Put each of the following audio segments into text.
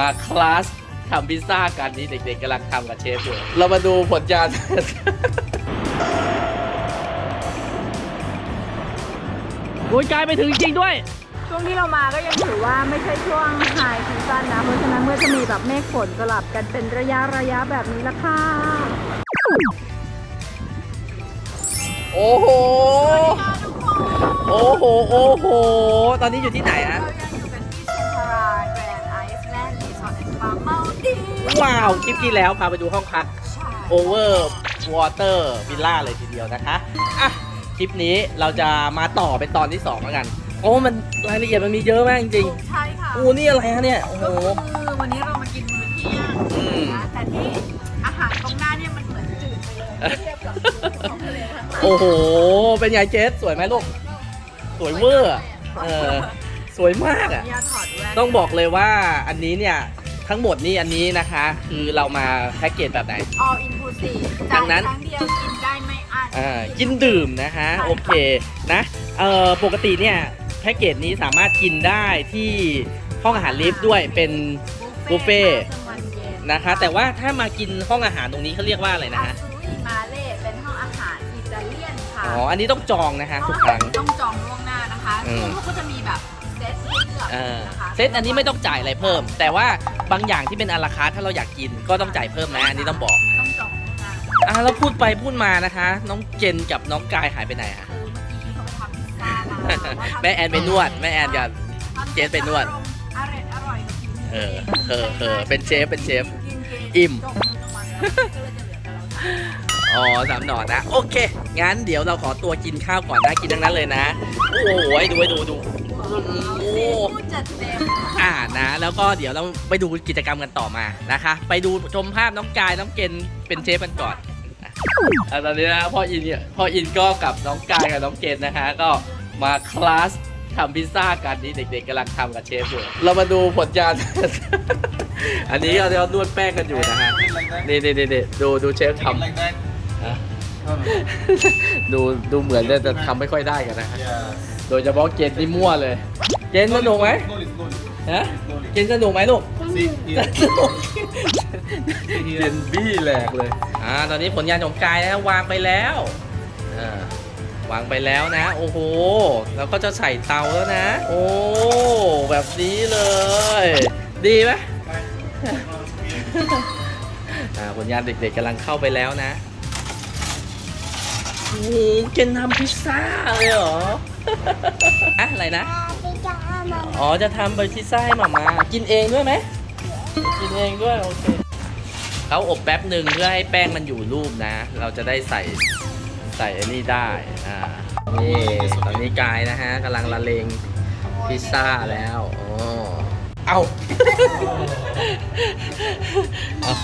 มาคลาสทำพิซซ่ากันนี่เด็กๆกำลังทำกับเชฟอยู่เรามาดูผลงาน โอ้ยกลายไปถึงจริงๆด้วย ช่วงที่เรามาก็ยังถือว่าไม่ใช่ช่วงไฮซีซั่นนะ เพราะฉะนั้นเมื่อจะมีแบบเมฆฝนสลับกันเป็นระยะระยะแบบนี้ละค่ะ โอ้โห โอ้โห โอ้โห ตอนนี้อยู่ที่ไหนฮะ ว้าวคลิปที่แล้วพาไปดูห้องพักใช่ Over Water Villa เลยทีเดียวนะคะอะคลิปนี้เราจะมาต่อเป็นตอนที่2แล้วกันโอ้มันรายละเอียดมันมีเยอะมากจริงใช่ค่ะๆอู้นี่อะไรฮะเนี่ยโอ้โหก็คือวันนี้เรามากินมื้อเที่ยงอืมนะแต่ที่อาหารตรงหน้าเนี่ยมันเหมือนจืดไปเลยเมื่อเทียบกับของทะเลข้างใต้โอ้โห เป็นไงเจสสวยไหมลูกสวยเวอร์อะเออสวยมากอะอย่าถอดแว่นต้องบอกเลยว่าอันนี้เนี่ย ทั้งหมดนี่อันนี้นะคะ คือเรามาแพ็กเกจแบบไหน all inclusive ดังนั้น จ่ายครั้งเดียวกินได้ไม่อั้นอ่ากินดื่มนะคะใช่ค่ะโอเคนะเอ่อปกติเนี่ยแพ็กเกจนี้สามารถกินได้ที่ห้องอาหารลิฟต์ด้วยเป็น บุฟเฟ่ต์กลางวันเย็นนะคะ แต่ว่าถ้ามากินห้องอาหารตรงนี้เขาเรียกว่าอะไรนะฮะอาซูริมาเล่เป็นห้องอาหารอิตาเลียนค่ะอ๋ออันนี้ต้องจองนะคะทุกครั้ง ต้องจองล่วงหน้านะคะอืม ซึ่งเขาก็จะมีแบบ เซตให้เลือกเออนะคะเซตอันนี้ไม่ต้องจ่ายอะไรเพิ่ม แต่ว่าบางอย่างที่เป็นอาราคาร์ทถ้าเราอยากกินก็ต้องจ่ายเพิ่มนะอันนี้ต้องบอกต้องจองล่วงหน้าอะแล้วพูดไปพูดมานะคะ น้องเจนกับน้องกายหายไปไหนอะคือเมื่อกี้เขาไปทำพิซซ่ามาว่าทำแม่แอนไปนวดแม่แอนกับ เจนไปนวด อร่อยอร่อยกับผิวเออเออเออเป็นเชฟเป็นเชฟ กินเกอิ่ม จบทั้งวันแล้วก็เลยจะเหลือแต่เราสามอ๋อสามหน่อนะ โอเค งั้นเดี๋ยวเราขอตัวกินข้าวก่อนนะ กินทั้งนั้นเลยนะ โอ้โหดูดูดู โอ้โหซีฟู้ดจัดเต็มอ่านะ แล้วก็เดี๋ยวเราไปดูกิจกรรมกันต่อมานะคะ ไปดูชมภาพน้องกายน้องเกณฑ์เป็นเชฟกันก่อนอะตอนนี้นะพ่ออินเนี่ยพ่ออินก็กับน้องกายกับน้องเกณฑ์นะคะ ก็มาคลาสทำพิซซ่ากันนี่เด็กๆกำลังทำกับเชฟอยู่ เรามาดูผลงาน อันนี้เราเรานวดแป้งกันอยู่นะฮะนี่นี่นี่นี่ดูดูเชฟทำ like that? ฮะ No, no. ดูดูเหมือนจะจะทำไม่ค่อยได้กันนะฮะ Yeah. โดยเฉพาะเกณฑ์นี่มั่วเลย เกณฑ์สนุกไหม Slowly, slowly. ฮะ Slowly. เกณฑ์สนุกไหมลูก See ส here. นุกเกณฑ์บี้แหลกเลย อ่า ตอนนี้ผลงานของกายนะวางไปแล้ว อ่า วางไปแล้วนะ โอ้โห แล้วก็จะใส่เตาแล้วนะ โอ้ แบบนี้เลย ดีไหม อ่าผลงานเด็กๆกำลังเข้าไปแล้วนะ โอ้โหเกณฑ์ทำพิซซ่าเลยเหรอ อะอะไรนะ อ๋อ จะทำเป็นพิซซ่าให้หมามากินเองด้วยไหม กินเองด้วย โอเคเขาอบแป๊บหนึ่งเพื่อให้แป้งมันอยู่รูปนะ เราจะได้ใส่ใส่อันนี้ได้ อ่า นี่ตอนนี้กายนะฮะกำลังละเลงพิซซ่าแล้วโอ้เอาเอา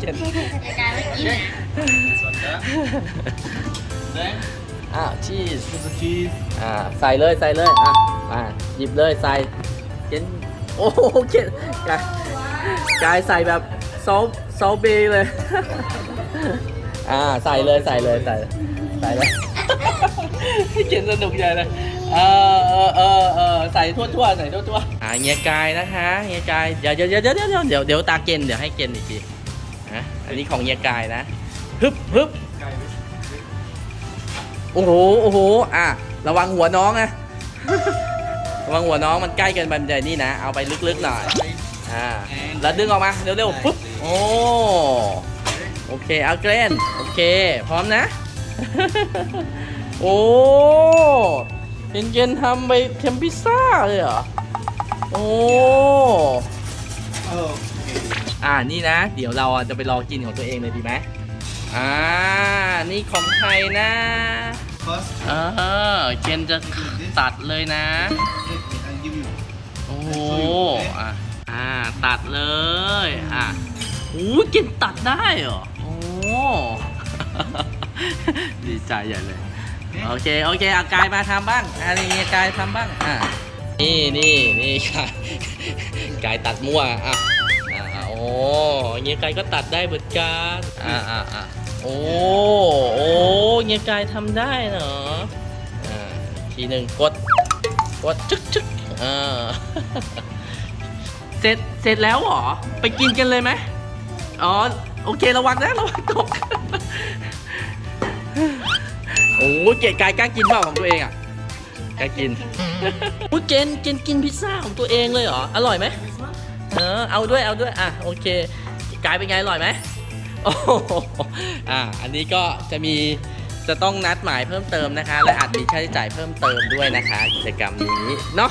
เจ็บ Then, อ้าวชีส put the cheese. อ่าใส่เลยใส่เลยอะมาหยิบเลยใส่เกนโอ้โหเกนกายกายใส่แบบซอลซอลเบย์เลย อ่าใส่เลยใส่เลยใส่ใส่เลยเกนสนุกใหญ่เลยเออเออเออเออใส่ทั่วทั่วๆใส่ทั่วทั่วๆอ่าเงียกายนะคะเงียกายเดี๋ยวเดี๋ยวเดี๋ยวเดี๋ยวเดี๋ยวเดี๋ยวเดี๋ยวตาเกนเดี๋ยวให้เกนอีกทีนะอันนี้ของเงียกายนะฮึบฮึบ โอ้โหโอ้โหอะระวังหัวน้องนะระวังหัวน้องมันใกล้เกินไปมันจะนี่นะ เอาไปลึกๆหน่อยอ่าแล้วดึงออกมาเร็วๆปุ๊บโอ้โอเคเอาเกรนโอเค พร้อมนะ โอ้เกนเกนทำไปเทมพิซซ่าเลยเหรอโอ้ Oh, okay. อ่านี่นะ เดี๋ยวเราอะจะไปรอกินของตัวเองเลยดีไหมอ่า นี่ของใครนะ First, เออเจนจะตัดเลยนะ I'll give you. โอ้โหอะอ่า ตัดเลย อะโอ้เจนตัดได้เหรอ โอ้ ดีใจใหญ่เลย โอเค โอเคเอากายมาทำบ้างอันนี้กายทำบ้าง อะ นี่นี่นี่กายกายตัดมั่ว อะอะอะโอ้เงี้ยกายก็ตัดได้เหมือนกัน อะอะอะ โอ้โอ้เงียกายทำได้เหรออ่าทีหนึ่งกดกดจึ๊กจึ๊กอ่าเสร็จเสร็จแล้วเหรอ ไปกินกันเลยไหมอ๋อโอเคระวังนะระวังตกโอ้โหเกดกายกล้ากินเปล่าของตัวเองอะกล้ากินอุ้ยเกณฑ์เกณฑ์กินพิซซ่าของตัวเองเลยเหรออร่อยไหมเออเอาด้วยเอาด้วยอะโอเคกายเป็นไงอร่อยไหม โอ้โหอะอันนี้ก็จะมีจะต้องนัดหมายเพิ่มเติมนะคะ และอาจมีค่าใช้จ่ายเพิ่มเติมด้วยนะคะกิจกรรมนี้เนาะ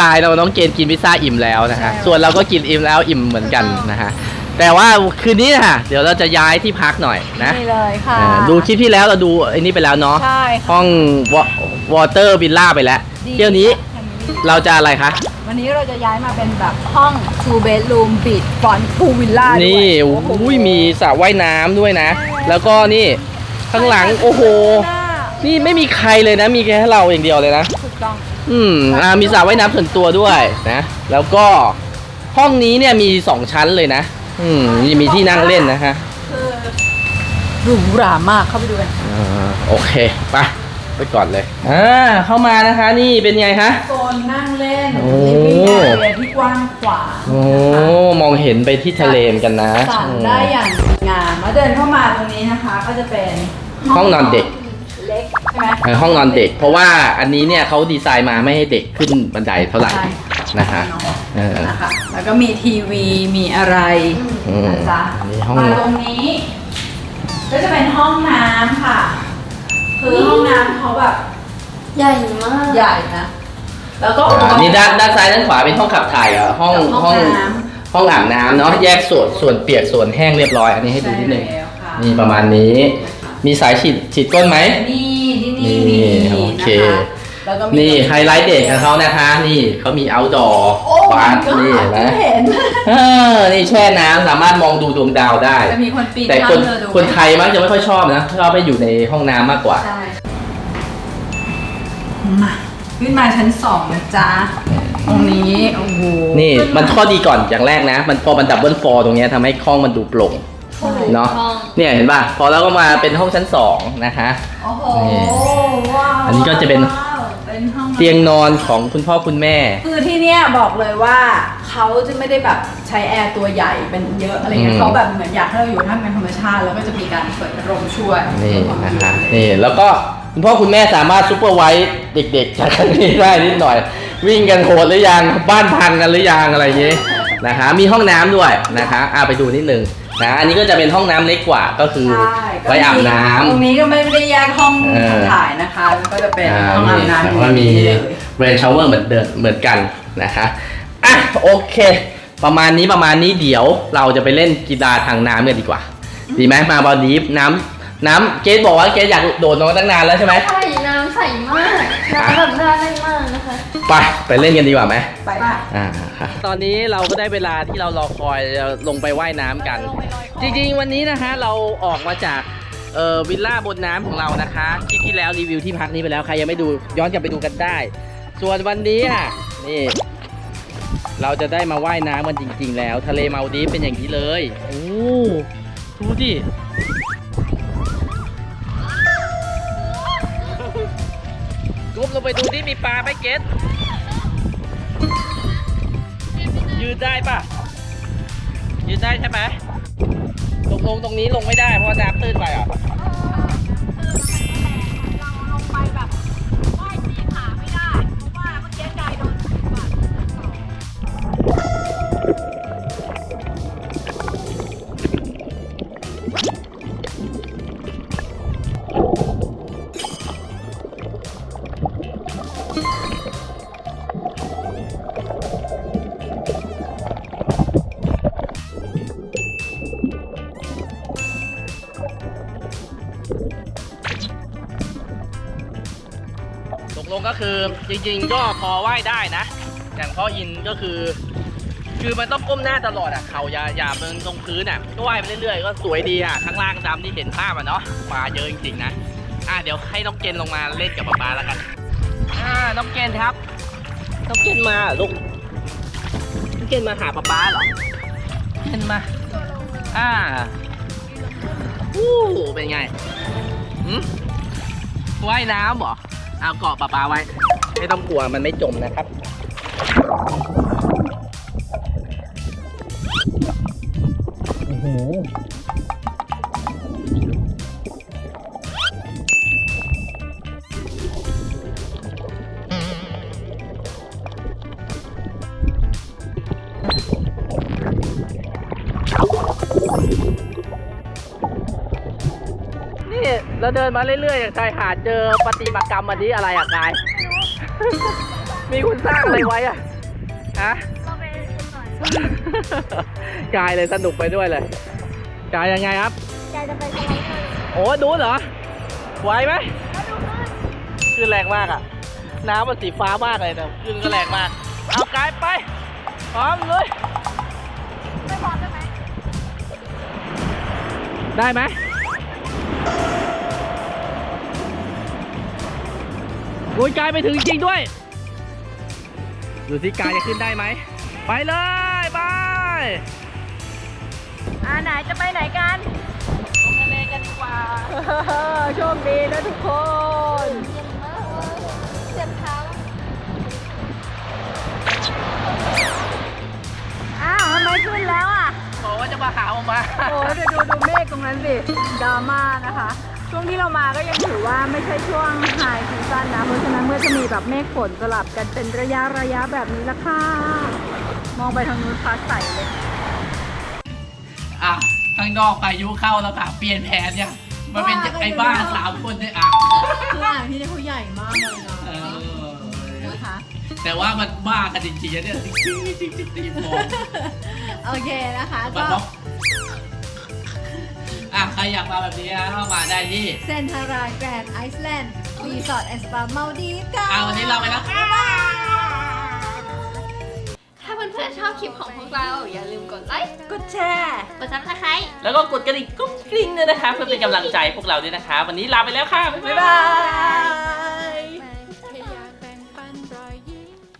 กายเราน้องเกณฑ์กินพิซซ่าอิ่มแล้วนะฮะส่วนเราก็กินอิ่มแล้วอิ่มเหมือนกันนะฮะแต่ว่าคืนนี้นะฮะเดี๋ยวเราจะย้ายที่พักหน่อยนะนี่เลยค่ะเออดูคลิปที่แล้วเราดูไอ้นี่ไปแล้วเนาะใช่ค่ะห้องวอเตอร์วิลล่าไปแล้วดีเที่ยวนี้ เราจะอะไรคะ วันนี้เราจะย้ายมาเป็นแบบห้อง two bedroom beach front pool villa ด้วยนี่โอ้โอ้โหยมีสระว่ายน้ำด้วยนะใช่แล้วก็นี่ข้างหลังโอ้โหหน้านี่ไม่มีใครเลยนะ มีแค่เราอย่างเดียวเลยนะ ถูกต้อง อืมอ่ามีสระว่ายน้ำส่วนตัวด้วยนะ แล้วก็ห้องนี้เนี่ยมีสองชั้นเลยนะ อืมนี่มีที่นั่งเล่นนะฮะคือหรูหรามากเข้าไปดูกัน อ่าโอเค ไป ไปก่อนเลย อ่าเข้ามานะคะนี่เป็นไงคะ โซนนั่งเล่นโอ้ living area ที่กว้างขวางโอ้มองเห็นไปที่ทะเลเหมือนกันนะสั่งอืมได้อย่างสวยงามแล้วเดินเข้ามาตรงนี้นะคะ ก็จะเป็นห้องนอนเด็กเล็กใช่ไหม เออห้องนอนเด็ก เพราะว่าอันนี้เนี่ยเขาดีไซน์มาไม่ให้เด็กขึ้นบันไดเท่าไหร่ใช่ นะฮะเออ นะคะแล้วก็มีทีวีมีอะไรอืมนะจ๊ะมีห้อง มาตรงนี้ ก็จะเป็นห้องน้ำค่ะ คือห้องน้ำเขาแบบใหญ่มากใหญ่นะ แล้วก็อ่านี่ด้านด้านซ้ายด้านขวาเป็นห้องขับถ่ายอะห้องกับห้องน้ห้องอาบน้ำเนาะแยกส่วนส่วนเปียกส่วนแห้งเรียบร้อย อันนี้ำให้ดูนิดนึงใช่แล้วค่ะนี่ประมาณนี้ มีสายฉีดฉีดก้นไหม นี่ที่นี่นี่มีโอเค นะคะแล้วก็มีนี่ไฮไลท์เด็กของเขานะคะ นี่เขามี outdoor โอ้ บา my ร์ god นี่เห็นไหมเห็นเออนี่แช่น้ำสามารถมองดูดวงดาวได้ จะมีคนปีนแต่ข้ามคนเธอดูคนไทยมักจะไม่ค่อยชอบนะชอบให้อยู่ในห้องน้ำมากกว่า ใช่มาขึ้นมาชั้นสองนะจ๊ะตรงนี้โอ้โหนี่มันข้อดีก่อนอย่างแรกนะ มันพอมันดับเบิลฟอร์ตรงเนี้ยทำให้ห้องมันดูโปร่งใช่เนาะเนี่ยเห็นป่ะพอแล้วก็มาเป็นห้องชั้น2นะคะ โอ้โหนี่ว้าวอันนี้ก็จะเป็น ว้าว เป็นห้องเตียงนอนของคุณพ่อคุณแม่ คือที่เนี้ยบอกเลยว่าเขาจะไม่ได้แบบใช้แอร์ตัวใหญ่เป็นเยอะอะไรเงี้อืยม เขาแบบเหมือนอยากให้เราอยู่ท่ามกลางธรรมชาติ แล้วก็จะมีการเปิดพัดลมช่วยนี่เพื่อความนะคะเย็นี่แล้วก็คุณพ่อคุณแม่สามารถซูเปอร์ไวท์เด็กๆจากที่นี่ได้นิดหน่อย วิ่งกันโหดหรือยังบ้านพังกันหรือยังอะไรอย่างงี้นะคะมีห้องน้ำด้วยนะคะอะไปดูนิดนึง นะอันนี้ก็จะเป็นห้องน้ำเล็กกว่าก็คือใช่ก็ไว้อาบน้ำ ตรงนี้ก็ไม่ได้แยกห้องเออ ถ่ายนะคะแล้วก็จะเป็นอ่าห้องอาบนี่น้ำแต่ว่ามีเลย เรนชาวเวอร์เหมือนเดิมเหมือนกันนะคะอะโอเค ประมาณนี้ประมาณนี้เดี๋ยวเราจะไปเล่นกีฬาทางน้ำกันดีกว่า ดีไหมมาบอลดีฟน้ำน้ำเกดบอกว่าเกดอยากโดดน้องตั้งนานแล้วใช่ไหม ใช่น้ำ ใสมากน้ำแบบน่าเล่นมากนะคะ ไปไปเล่นกันดีกว่าไหมไปค่ะอ่าค่ะ ตอนนี้เราก็ได้เวลาที่เรารอคอยจะลงไปว่ายน้ำกัน จริงๆ วันนี้นะคะเราออกมาจากเอ่อวิลล่าบนน้ำของเรานะคะคลิปที่แล้วรีวิวที่พักนี้ไปแล้วใครยังไม่ดูย้อนกลับไปดูกันได้ ส่วนวันนี้อะนี่ เราจะได้มาว่ายน้ำกันจริง ๆ แล้ว ทะเลมาลดีฟเป็นอย่างนี้เลยโอ้ดูดิ งไปดูที่มีปลาไหมเกตยืนได้ปะยืนได้ใช่ไหมลงลงตรงนี้ลงไม่ได้เพราะน้ำตื้นไปอะ จริงๆก็พอว่ายได้นะ อย่างพ่ออินก็คือ คือมันต้องก้มหน้าตลอดอะ เขาอย่าอย่าเบิงตรงพื้นอะ ก็ว่ายไปเรื่อยๆ ก็สวยดีอะ ข้างล่างตามที่เห็นภาพอะเนาะปลาเยอะจริงๆนะ อะเดี๋ยวให้น้องเกณฑ์ลงมาเล่นกับป๊าป๊าแล้วกัน อ่า น้องเกณฑ์ครับ น้องเกณฑ์มาลูก น้องเกณฑ์มาหาป๊าป๊าเหรอ เกณฑ์มา อ่าอู้เป็นไงหืมว่ายน้ำเหรอ เอาเกาะปลาปลาไว้ ไม่ต้องกลัวมันไม่จมนะครับ โอ้โหเราเดินมาเรื่อยๆจากชายหาดเจอปฏิมากรรมอันนี้อะไรอะกาย มีคุณสร้างอะไรไว้อะฮะก็ไปคุณหน่อยกายเลยสนุกไปด้วยเลย กายยังไงครับยายจะไปสไลเดอร์โอ้ดูเหรอไหวไหมขึ้นแรงมากอะ น้ำมันสีฟ้ามากเลยนะขึ้นก็แรงมาก เอากายไปพร้อมเลยไม่พร้อมได้ไหมได้ไหม โอ้ยกายไปถึงจริงๆด้วย ดูสิกายจะขึ้นได้ไหม ไปเลยไปอ่าไหนจะไปไหนกันลงทะเลกันดีกว่าโชคดีนะทุกคนเย็นมากเลยเจ็บเท้าอ้าวทำไมขึ้นแล้วอะบอกว่าจะมาหาออกมาโอ้เดี๋ยวดูดูเมฆตรงนั้นสิดราม่านะคะ ช่วงที่เรามาก็ยังถือว่าไม่ใช่ช่วงไฮซีซั่นนะ เพราะฉะนั้นเมื่อจะมีแบบเมฆฝนสลับกันเป็นระยะระยะแบบนี้ละค่ะ มองไปทางนู้นฟ้าใสเลย อะข้างนอกพายุเข้าแล้วค่ะ เปลี่ยนแผนเนี่ยมาเป็นไอ้บ้าสามคนเนี่ยอะคืออ่างที่นี่เขาใหญ่มากเลยนะเออนะคะแต่ว่ามันบ้ากันจริงๆนะเนี่ยจริงๆจริงๆจริงๆจริงๆมองโอเคนะคะมันก็ต้ องอะใครอยากมาแบบนี้นะก็มาได้ที่เซนทารายแกรนด์ไอซ์แลนด์รีสอร์ทแอนด์สปาเมาดีฟค่ะเอาวันนี้เราไปแล้วค่ะถ้าเพื่อนๆชอบคลิปของพวกเรา อย่าลืมกดไลค์ กดแชร์ กดซับสไครต์แล้วก็กดกระดิ่งกุ้งกริ้งด้วยนะคะ เพื่อเป็นกำลังใจพวกเราด้วยนะคะ วันนี้ลาไปแล้วค่ะ บ๊ายบ๊ายบาบายย